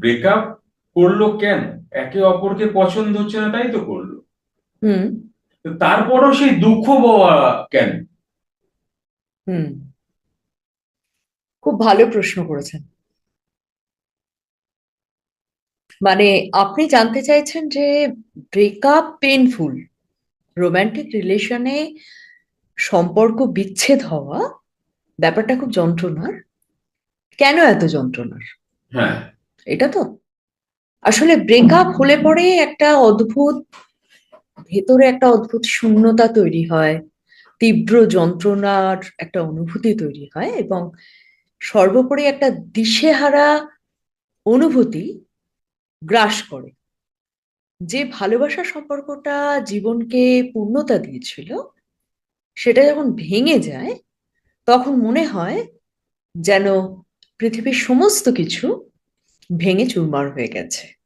Breakup করল কেন? একে অপরকে পছন্দ হচ্ছে না তাই তো করল। হুম। তারপরও সেই দুঃখ পাওয়া কেন? হুম। খুব ভালো প্রশ্ন করেছেন। মানে আপনি জানতে চাইছেন যে ব্রেকআপ পেনফুল রোমান্টিক রিলেশনে সম্পর্ক বিচ্ছেদ হওয়া ব্যাপারটা খুব যন্ত্রণার। কেন এত যন্ত্রণার? হ্যাঁ। এটা তো। আসলে ব্রেকআপ হলে পরে একটা অদ্ভুত, ভেতরে একটা অদ্ভুত শূন্যতা তৈরি হয়, তীব্র যন্ত্রণার একটা অনুভূতি তৈরি হয় এবং সর্বোপরি একটা দিশেহারা অনুভূতি গ্রাস করে। যে ভালোবাসা সম্পর্কটা জীবনকে পূর্ণতা দিয়েছিল, সেটা যখন ভেঙে যায়, তখন মনে হয় যেন পৃথিবীর সমস্ত কিছু ভেঙে চুরমার হয়ে গেছে।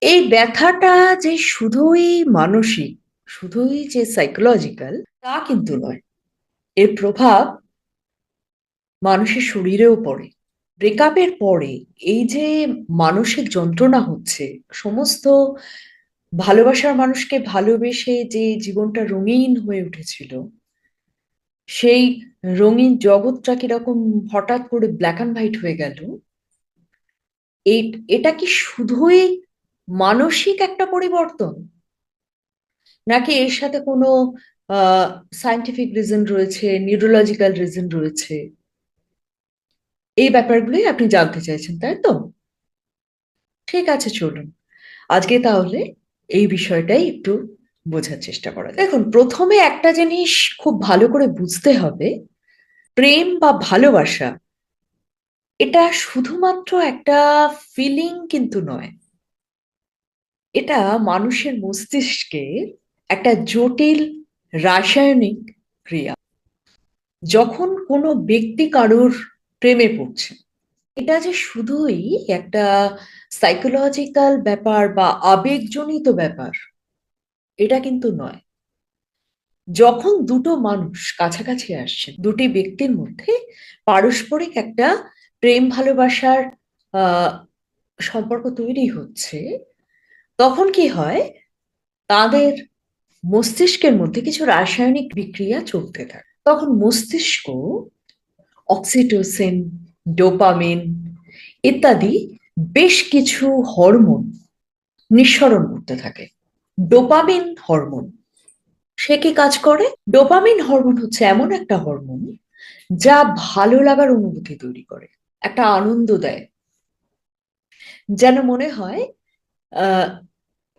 এই ব্যথাটা যে শুধুই মানসিক, শুধুই যে সাইকোলজিক্যাল তা কিন্তু নয়। এর প্রভাব মানুষের শরীরেও পড়ে। ব্রেকআপের পরে এই যে মানসিক যন্ত্রণা হচ্ছে, সমস্ত ভালোবাসার মানুষকে ভালোবেসে যে জীবনটা রঙিন হয়ে উঠেছিল, সেই রঙিন জগৎটা কীরকম হঠাৎ করে ব্ল্যাক অ্যান্ড হোয়াইট হয়ে গেল এটা কি শুধুই মানসিক একটা পরিবর্তন? নাকি এর সাথে কোনো সায়েন্টিফিক রিজন রয়েছে নিউরোলজিক্যাল রিজন রয়েছে? এই ব্যাপারগুলোই আপনি জানতে চাইছেন, তাই তো? ঠিক আছে, চলুন। আজকে তাহলে এই বিষয়টাই একটু বোঝার চেষ্টা করা দেখুন, প্রথমে একটা জিনিস খুব ভালো করে বুঝতে হবে। প্রেম বা ভালোবাসা এটা শুধুমাত্র একটা ফিলিং কিন্তু নয়। এটা মানুষের মস্তিষ্কে একটা জটিল রাসায়নিক ক্রিয়া, যখন কোনো ব্যক্তি কারোর প্রেমে পড়ছে। এটা যে শুধুই একটা সাইকোলজিক্যাল ব্যাপার বা আবেগজনিত ব্যাপার, এটা কিন্তু নয়। যখন দুটো মানুষ কাছাকাছি আসছে, দুটি ব্যক্তির মধ্যে পারস্পরিক একটা প্রেম ভালোবাসার সম্পর্ক তৈরি হচ্ছে, তখন কি হয়? তাদের মস্তিষ্কের মধ্যে কিছু রাসায়নিক বিক্রিয়া চলতে থাকে। তখন মস্তিষ্ক অক্সিটোসিন, ডোপামিন ইত্যাদি বেশ কিছু হরমোন নিঃসরণ করতে থাকে। ডোপামিন হরমোন, সে কি কাজ করে? ডোপামিন হরমোন হচ্ছে এমন একটা হরমোন যা ভালো লাগার অনুভূতি তৈরি করে। একটা আনন্দ দেয়। যেন মনে হয়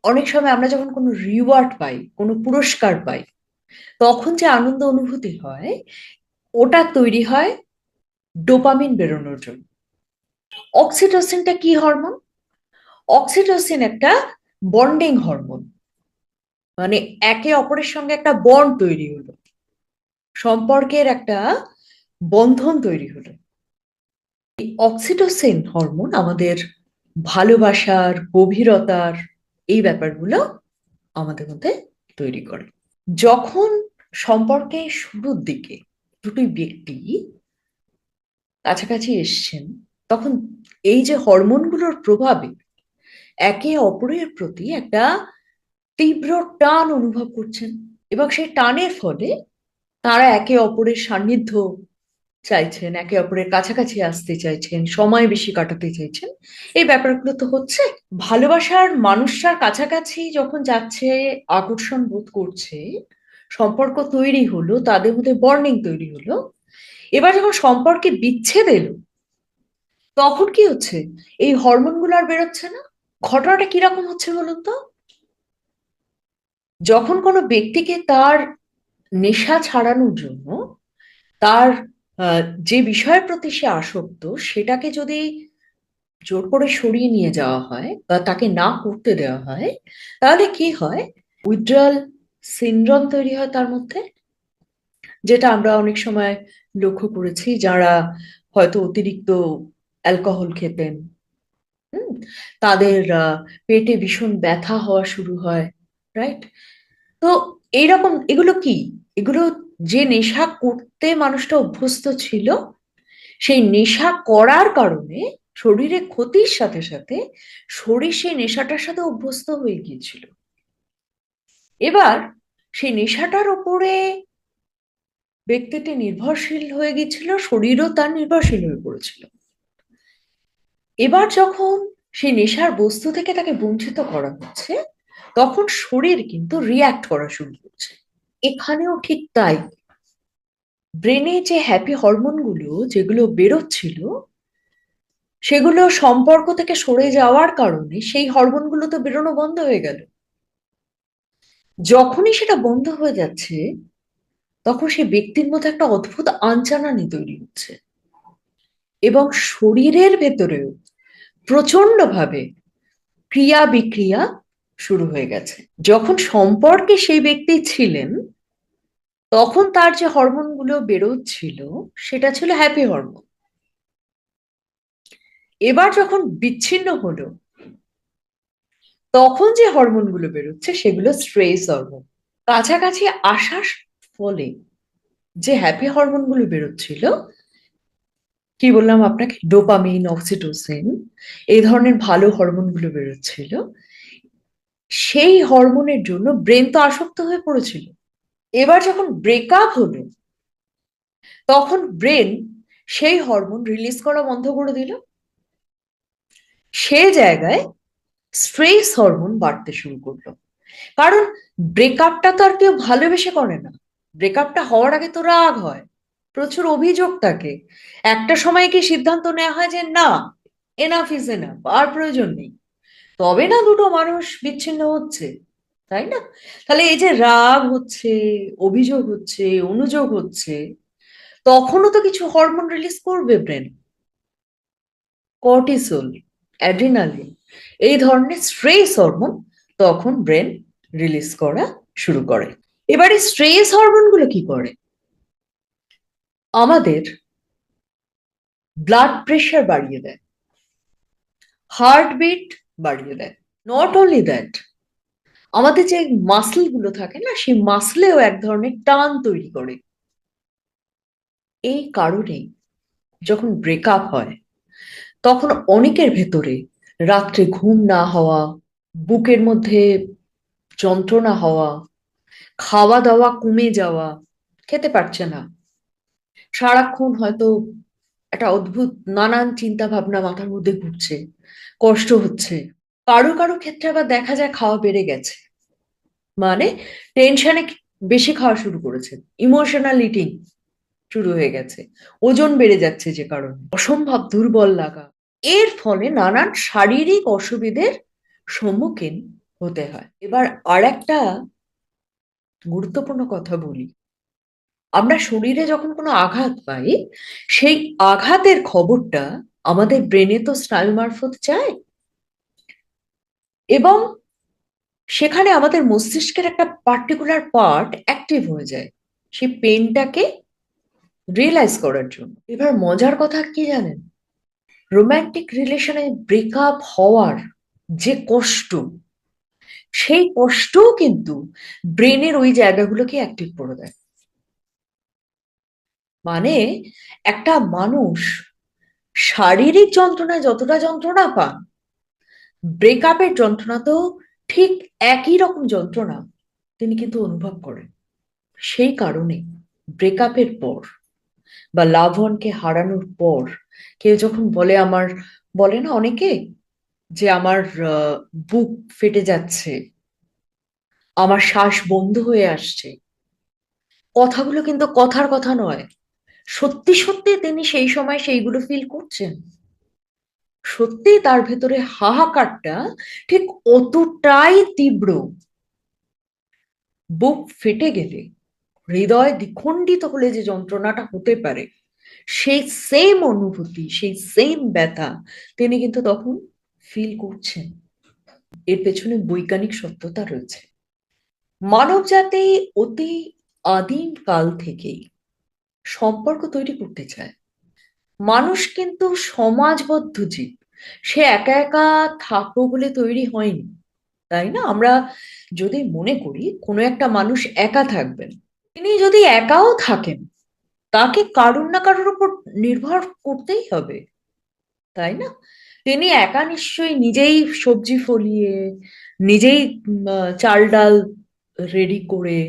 অনেক সময় আমরা যখন কোনো রিওয়ার্ড পাই, কোনো পুরস্কার পাই, তখন যে আনন্দ অনুভূতি হয়, ওটা তৈরি হয় ডোপামিন বেরোনোর জন্য। অক্সিটোসিনটা কি হরমোন অক্সিটোসিন একটা বন্ডিং হরমোন মানে একে অপরের সঙ্গে একটা বন্ড তৈরি হলো। সম্পর্কের একটা বন্ধন তৈরি হলো। অক্সিটোসিন হরমোন আমাদের ভালোবাসার, গভীরতার এই ব্যাপারগুলো আমাদের মধ্যে তৈরি করে। যখন সম্পর্কে শুরুর দিকে দুটি ব্যক্তি কাছাকাছি এসছেন, তখন এই যে হরমোনগুলোর প্রভাবে একে অপরের প্রতি একটা তীব্র টান অনুভব করছেন এবং সেই টানের ফলে তারা একে অপরের সান্নিধ্য চাইছেন, একে অপরের কাছাকাছি আসতে চাইছেন, সময় বেশি কাটাতে চাইছেন। এই ব্যাপারগুলো তো হচ্ছে। ভালোবাসার মানুষটার কাছাকাছি যখন যাচ্ছে, আকর্ষণ বোধ করছে, সম্পর্ক তৈরি হলো, তাদের মধ্যে বর্নিং তৈরি হলো। এবার যখন সম্পর্কে বিচ্ছেদ এলো, তখন কি হচ্ছে? এই হরমোনগুলো আর বেরোচ্ছে না? ঘটনাটা কীরকম হচ্ছে বলুন তো? যখন কোনো ব্যক্তিকে তার নেশা ছাড়ানোর জন্য, তার যে বিষয়ের প্রতি সে আসক্ত, সেটাকে যদি জোর করে সরিয়ে নিয়ে যাওয়া হয় বা তাকে না করতে দেওয়া হয়, তাহলে কি হয়? উইথড্রয়াল সিনড্রোম তৈরি হয় তার মধ্যে, যেটা আমরা অনেক সময় লক্ষ্য করেছি যারা হয়তো অতিরিক্ত অ্যালকোহল খেতেন তাদের পেটে ভীষণ ব্যথা হওয়া শুরু হয় রাইট তো এইরকম, এগুলো কি? এগুলো যে নেশা করতে মানুষটা অভ্যস্ত ছিল, সেই নেশা করার কারণে শরীরে ক্ষতির সাথে সাথে শরীর সেই নেশাটার সাথে অভ্যস্ত হয়ে গিয়েছিল। এবার সেই নেশাটার ওপরে ব্যক্তিটি নির্ভরশীল হয়ে গিয়েছিল, শরীরও তার নির্ভরশীল হয়ে পড়েছিল। এবার যখন সেই নেশার বস্তু থেকে তাকে বঞ্চিত করা হচ্ছে, তখন শরীর কিন্তু রিয়্যাক্ট করা শুরু করছে। এখানেও ঠিক তাই। ব্রেনে যে হ্যাপি হরমোনগুলো যেগুলো বেরোচ্ছিল, সেগুলো সম্পর্ক থেকে সরে যাওয়ার কারণে সেই হরমোনগুলো তো বেরোনো বন্ধ হয়ে গেল। যখনই সেটা বন্ধ হয়ে যাচ্ছে, তখন সেই ব্যক্তির মধ্যে একটা অদ্ভুত আঞ্চানানি তৈরি হচ্ছে। এবং শরীরের ভেতরেও প্রচণ্ড ভাবে ক্রিয়া বিক্রিয়া শুরু হয়ে গেছে। যখন সম্পর্কে সেই ব্যক্তি ছিলেন, তখন তার যে হরমোনগুলো বেরোচ্ছিল, সেটা ছিল হ্যাপি হরমোন এবার যখন বিচ্ছিন্ন হলো, তখন যে হরমোনগুলো বেরোচ্ছে, সেগুলো স্ট্রেস হরমোন কাছাকাছি আসার ফলে যে হ্যাপি হরমোনগুলো বেরোচ্ছিল, কি বললাম আপনাকে? ডোপামিন অক্সিটোসিন এই ধরনের ভালো হরমোনগুলো বেরোচ্ছিল। সেই হরমোনের জন্য ব্রেন তো আসক্ত হয়ে পড়েছিল। এবার যখন ব্রেকআপ হলো, তখন ব্রেন সেই হরমোন রিলিজ করা বন্ধ করে দিল। সে জায়গায় স্ট্রেস হরমোন বাড়তে শুরু করল। কারণ ব্রেকআপটা তো আর কেউ ভালোবেসে করে না। ব্রেকআপটা হওয়ার আগে তো রাগ হয়, প্রচুর অভিযোগ থাকে একটা সময় কি সিদ্ধান্ত নেওয়া হয় যে না এনাফ ইজ এনাফ আর প্রয়োজন নেই। তবে না দুটো মানুষ বিচ্ছিন্ন হচ্ছে, তাই না? তাহলে এই যে রাগ হচ্ছে, অভিযোগ হচ্ছে, অনুযোগ হচ্ছে, তখনও তো কিছু হরমোন রিলিজ করবে ব্রেন কর্টিসোল অ্যাড্রিনালিন এই ধরনের স্ট্রেস হরমোন তখন ব্রেন রিলিজ করা শুরু করে। এবারে স্ট্রেস হরমোনগুলো কি করে? আমাদের ব্লাড প্রেশার বাড়িয়ে দেয়। হার্টবিট বাড়িয়ে দেয়। নট অনলি দ্যাট আমাদের যে মাসলগুলো থাকে না, সেই মাসলেও এক ধরনের টান তৈরি করে। এই কারণেই যখন ব্রেকআপ হয়, তখন অনেকের ভেতরে রাত্রে ঘুম না হওয়া, বুকের মধ্যে যন্ত্রণা হওয়া, খাওয়া দাওয়া কমে যাওয়া, খেতে পারছে না। সারাক্ষণ হয়তো একটা অদ্ভুত, নানান চিন্তা ভাবনা মাথার মধ্যে ঘুরছে, কষ্ট হচ্ছে। কারও কারও ক্ষেত্রে আবার দেখা যায় খাওয়া বেড়ে গেছে। মানে টেনশনে বেশি খাওয়া শুরু করেছে। ইমোশনাল ইটিং শুরু হয়ে গেছে। ওজন বেড়ে যাচ্ছে যে কারণে। অসম্ভব দুর্বল লাগা। এর ফলে নানান শারীরিক অসুবিধের সম্মুখীন হতে হয়। এবার আর একটা গুরুত্বপূর্ণ কথা বলি। আমরা শরীরে যখন কোনো আঘাত পাই, সেই আঘাতের খবরটা আমাদের ব্রেনে তো স্নায়ু মারফত যায় এবং সেখানে আমাদের মস্তিষ্কের একটা পার্টিকুলার পার্ট অ্যাক্টিভ হয়ে যায়, সেই পেনটাকে রিয়েলাইজ করার জন্য। এবার মজার কথা কি জানেন? রোম্যান্টিক রিলেশনে ব্রেকআপ হওয়ার যে কষ্ট, সেই কষ্টও কিন্তু ব্রেনের ওই জায়গাগুলোকে অ্যাক্টিভ করে দেয়। মানে একটা মানুষ শারীরিক যন্ত্রণায় যতটা যন্ত্রণা পান ব্রেকআপের যন্ত্রণা তো ঠিক একই রকম যন্ত্রণা তিনি কিন্তু অনুভব করেন। সেই কারণে ব্রেকআপের পর বা লাভনকে হারানোর পর কেউ যখন বলে আমার, বলে না অনেকে যে আমার বুক ফেটে যাচ্ছে, আমার শ্বাস বন্ধ হয়ে আসছে, কথাগুলো কিন্তু কথার কথা নয়। সত্যি সত্যি তিনি সেই সময় সেইগুলো ফিল করছেন? সত্যি তার ভেতরে হাহাকারটা ঠিক অতটাই তীব্র। বুক ফেটে গেলে, হৃদয় দ্বিখণ্ডিত হলে যে যন্ত্রণাটা হতে পারে, সেই সেম অনুভূতি, সেই সেম ব্যথা তিনি কিন্তু তখন ফিল করছেন। এর পেছনে বৈজ্ঞানিক সত্যতা রয়েছে। মানব জাতি অতি আদিম কাল থেকেই সম্পর্ক তৈরি করতে চায়। মানুষ কিন্তু সমাজবদ্ধ জীব। সে একা একা থাকব বলে তৈরি হয়নি, তাই না? আমরা যদি মনে করি, কোনো একটা মানুষ একা থাকবেন, তিনি যদি একাও থাকেন, তাকে কারুর না কারোর উপর নির্ভর করতেই হবে, তাই না? তিনি একা নিশ্চয়ই নিজেই সবজি ফলিয়ে, নিজেই চাল ডাল রেডি করে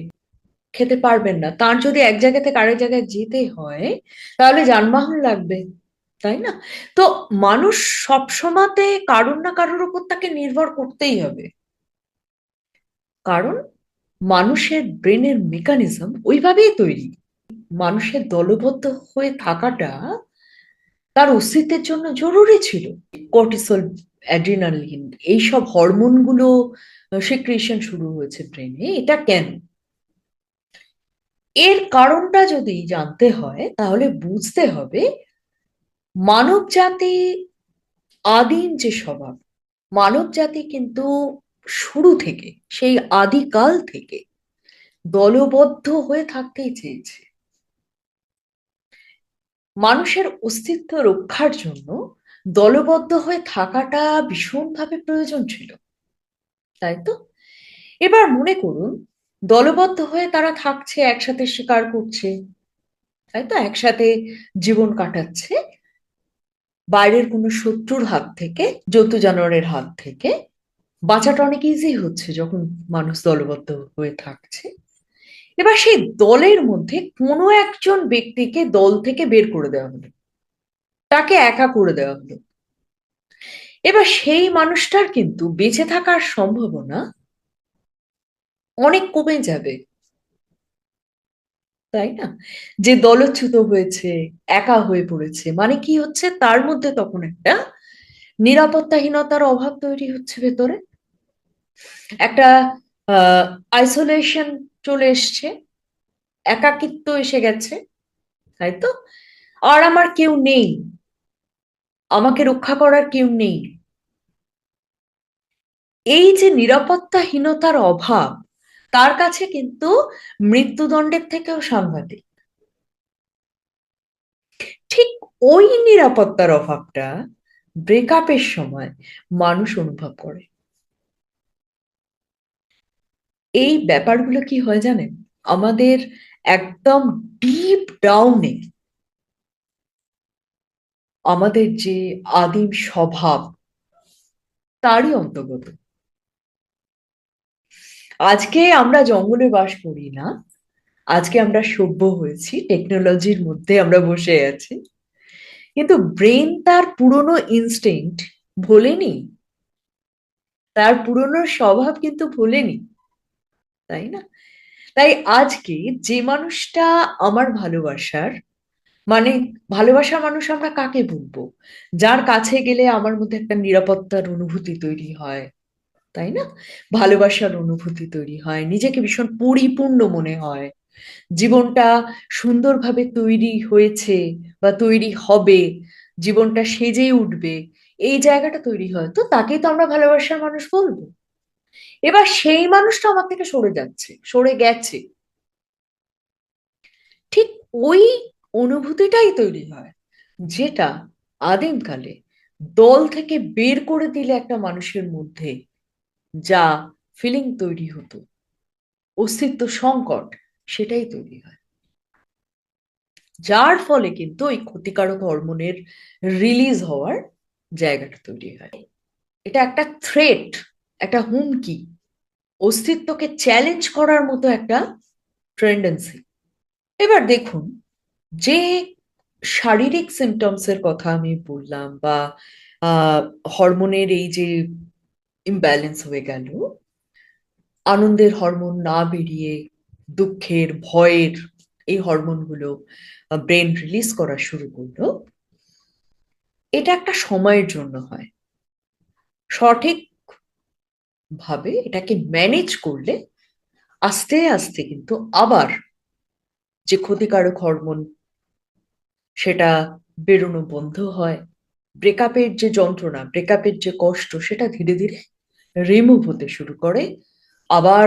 খেতে পারবেন না। তার যদি এক জায়গা থেকে আরেক জায়গায় যেতে হয়, তাহলে যানবাহন লাগবে, তাই না? তো মানুষ সবসময়তে কারোর না কারোর উপর তাকে নির্ভর করতেই হবে। কারণ মানুষের ব্রেনের মেকানিজম ওইভাবেই তৈরি। মানুষের দলবদ্ধ হয়ে থাকাটা তার অস্তিত্বের জন্য জরুরি ছিল। কর্টিসল, অ্যাড্রিনালিন, এইসব হরমোনগুলো সিক্রেশন শুরু হয়েছে ব্রেনে। এটা কেন? এর কারণটা যদি জানতে হয়, তাহলে বুঝতে হবে মানব জাতি আদিম যে স্বভাব, মানব জাতি কিন্তু শুরু থেকে, সেই আদিকাল থেকে দলবদ্ধ হয়ে থাকতেই চেয়েছে। মানুষের অস্তিত্ব রক্ষার জন্য দলবদ্ধ হয়ে থাকাটা ভীষণভাবে প্রয়োজন ছিল, তাই তো? এবার মনে করুন দলবদ্ধ হয়ে তারা থাকছে, একসাথে শিকার করছে। তাই তো? একসাথে জীবন কাটাচ্ছে। বাইরের কোনো শত্রুর হাত থেকে জন্তু জানোয়ারের হাত থেকে বাঁচাটা অনেক ইজি হচ্ছে যখন মানুষ দলবদ্ধ হয়ে থাকছে। এবার সেই দলের মধ্যে কোনো একজন ব্যক্তিকে দল থেকে বের করে দেওয়া হলো। তাকে একা করে দেওয়া হলো। এবার সেই মানুষটার কিন্তু বেঁচে থাকার সম্ভাবনা অনেক কমে যাবে। তাই না? যে দলচ্যুত হয়েছে, একা হয়ে পড়েছে মানে কি হচ্ছে? তার মধ্যে তখন একটা নিরাপত্তাহীনতার অভাব তৈরি হচ্ছে ভেতরে। একটা আইসোলেশন চলে এসছে। একাকিত্ব এসে গেছে, তাই তো? আর আমার কেউ নেই। আমাকে রক্ষা করার কেউ নেই। এই যে নিরাপত্তাহীনতার অভাব তার কাছে কিন্তু মৃত্যুদণ্ডের থেকেও সাংঘাতিক? ঠিক ওই নিরাপত্তার অভাবটা ব্রেকআপের সময় মানুষ অনুভব করে। এই ব্যাপারগুলো কি হয় জানেন? আমাদের একদম ডিপ ডাউনে আমাদের যে আদিম স্বভাব, তারই অন্তর্গত। আজকে আমরা জঙ্গলে বাস করি না। আজকে আমরা সভ্য হয়েছি টেকনোলজির মধ্যে আমরা বসে আছি। কিন্তু ব্রেন তার পুরনো ইনস্টিংক্ট ভোলেনি। তার পুরনো স্বভাব কিন্তু ভোলেনি, তাই না? তাই আজকে যে মানুষটা আমার ভালোবাসার মানে ভালোবাসা মানুষ আমরা কাকে বলব? যার কাছে গেলে আমার মধ্যে একটা নিরাপত্তার অনুভূতি তৈরি হয়। তাই না? ভালোবাসার অনুভূতি তৈরি হয়, নিজেকে ভীষণ পরিপূর্ণ মনে হয়। জীবনটা সুন্দরভাবে তৈরি হয়েছে বা তৈরি হবে, জীবনটা সেজে উঠবে, এই জায়গাটা তৈরি হয়। তো তাকেই তো আমরা ভালোবাসার মানুষ বলব। এবার সেই মানুষটা আমার থেকে সরে যাচ্ছে, সরে গেছে। ঠিক ওই অনুভূতিটাই তৈরি হয়, যেটা আদিমকালে দল থেকে বের করে দিলে একটা মানুষের মধ্যে যা ফিলিং তৈরি হতো। অস্তিত্ব সংকট, সেটাই তৈরি হয়। যার ফলে কিন্তু ওই ক্ষতিকারক হরমোনের রিলিজ হওয়ার জায়গাটা তৈরি হয়। এটা একটা থ্রেট একটা হুমকি। অস্তিত্বকে চ্যালেঞ্জ করার মতো একটা টেন্ডেন্সি এবার দেখুন, যে শারীরিক সিমটমস এর কথা আমি বললাম বা হরমোনের এই যে ইমব্যালেন্স হয়ে গেল। আনন্দের হরমোন না বেরিয়ে দুঃখের, ভয়ের এই হরমোনগুলো ব্রেন রিলিজ করা শুরু করল। এটা একটা সময়ের জন্য হয়। সঠিক ভাবে এটাকে ম্যানেজ করলে আস্তে আস্তে কিন্তু আবার যে ক্ষতিকারক হরমোন সেটা বেরোনো বন্ধ হয়। ব্রেকআপের যে যন্ত্রণা ব্রেকআপের যে কষ্ট, সেটা ধীরে ধীরে রিমুভ হতে শুরু করে, আবার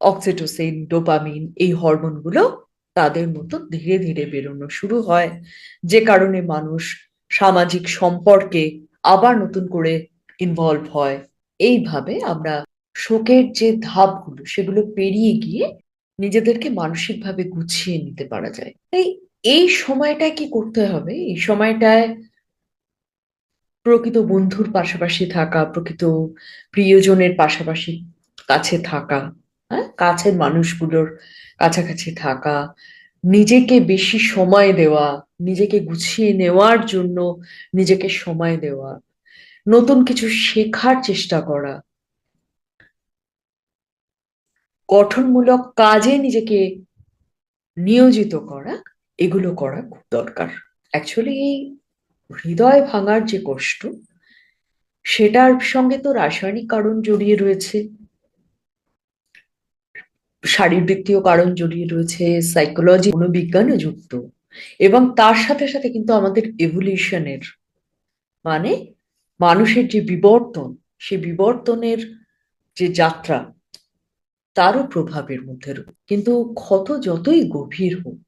অক্সিটোসিন ডোপামিন এই হরমোনগুলো তাদের মতো ধীরে ধীরে বেরোনো শুরু হয়। যে কারণে মানুষ সামাজিক সম্পর্কে আবার নতুন করে ইনভলভ হয়। এইভাবে আমরা শোকের যে ধাপগুলো সেগুলো পেরিয়ে গিয়ে নিজেদেরকে মানসিকভাবে গুছিয়ে নিতে পারা যায়। তাই এই সময়টায় কি করতে হবে? এই সময়টায় প্রকৃত বন্ধুর পাশাপাশি থাকা, প্রকৃত প্রিয়জনের পাশাপাশি কাছে থাকা হ্যাঁ? কাছের মানুষগুলোর কাছাকাছি থাকা, নিজেকে বেশি সময় দেওয়া, নিজেকে গুছিয়ে নেওয়ার জন্য নিজেকে সময় দেওয়া, নতুন কিছু শেখার চেষ্টা করা, গঠনমূলক কাজে নিজেকে নিয়োজিত করা, এগুলো করা খুব দরকার। অ্যাকচুয়ালি এই হৃদয় ভাঙার যে কষ্ট, সেটার সঙ্গে তো রাসায়নিক কারণ জড়িয়ে রয়েছে। শারীরবৃত্তীয় কারণ জড়িয়ে রয়েছে সাইকোলজি মনোবিজ্ঞানও যুক্ত। এবং তার সাথে সাথে কিন্তু আমাদের এভলিউশনের মানে মানুষের যে বিবর্তন, সে বিবর্তনের যে যাত্রা, তারও প্রভাবের মধ্যে কিন্তু ক্ষত যতই গভীর হোক,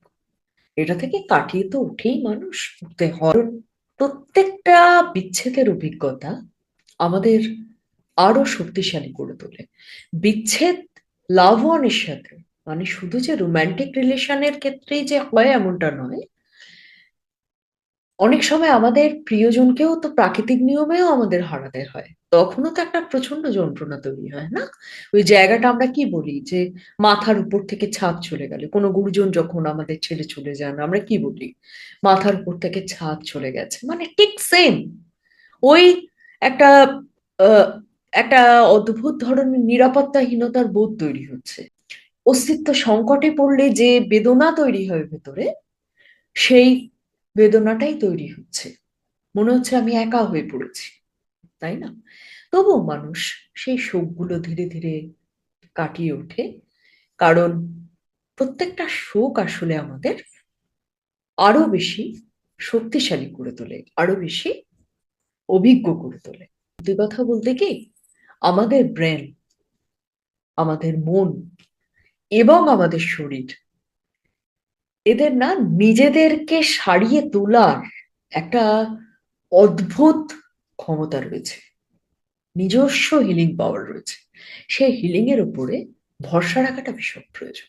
এটা থেকে কাটিয়ে তো উঠেই মানুষ, উঠতে হয়। প্রত্যেকটা বিচ্ছেদের অভিজ্ঞতা আমাদের আরও শক্তিশালী করে তোলে। বিচ্ছেদ লাভ ওয়ানের সাথে মানে শুধু যে রোম্যান্টিক রিলেশনের ক্ষেত্রেই যে হয় এমনটা নয় অনেক সময় আমাদের প্রিয়জনকেও তো প্রাকৃতিক নিয়মেও আমাদের হারাতে হয়। তখনও তো একটা প্রচণ্ড যন্ত্রণা তৈরি হয়, না? ওই জায়গাটা আমরা কি বলি? যে মাথার উপর থেকে ছাদ চলে গেলে। কোনো গুরুজন যখন আমাদের ছেড়ে চলে যান, আমরা কি বলি? মাথার উপর থেকে ছাদ চলে গেছে। মানে ঠিক সেম ওই একটা একটা অদ্ভুত ধরনের নিরাপত্তাহীনতার বোধ তৈরি হচ্ছে। অস্তিত্ব সংকটে পড়লে যে বেদনা তৈরি হয় ভেতরে, সেই বেদনাটাই তৈরি হচ্ছে। মনে হচ্ছে আমি একা হয়ে পড়েছি, তাই না? তবুও মানুষ সেই শোকগুলো ধীরে ধীরে কাটিয়ে ওঠে, কারণ প্রত্যেকটা শোক আসলে আমাদের আরও বেশি শক্তিশালী করে তোলে, আরও বেশি অভিজ্ঞ করে তোলে। দুই কথা বলতে কি, আমাদের ব্রেন আমাদের মন এবং আমাদের শরীর এদের না নিজেদেরকে সারিয়ে তোলার একটা অদ্ভুত ক্ষমতা রয়েছে। নিজস্ব হিলিং পাওয়ার রয়েছে। সেই হিলিং এর উপরে ভরসা রাখাটা ভীষণ প্রয়োজন।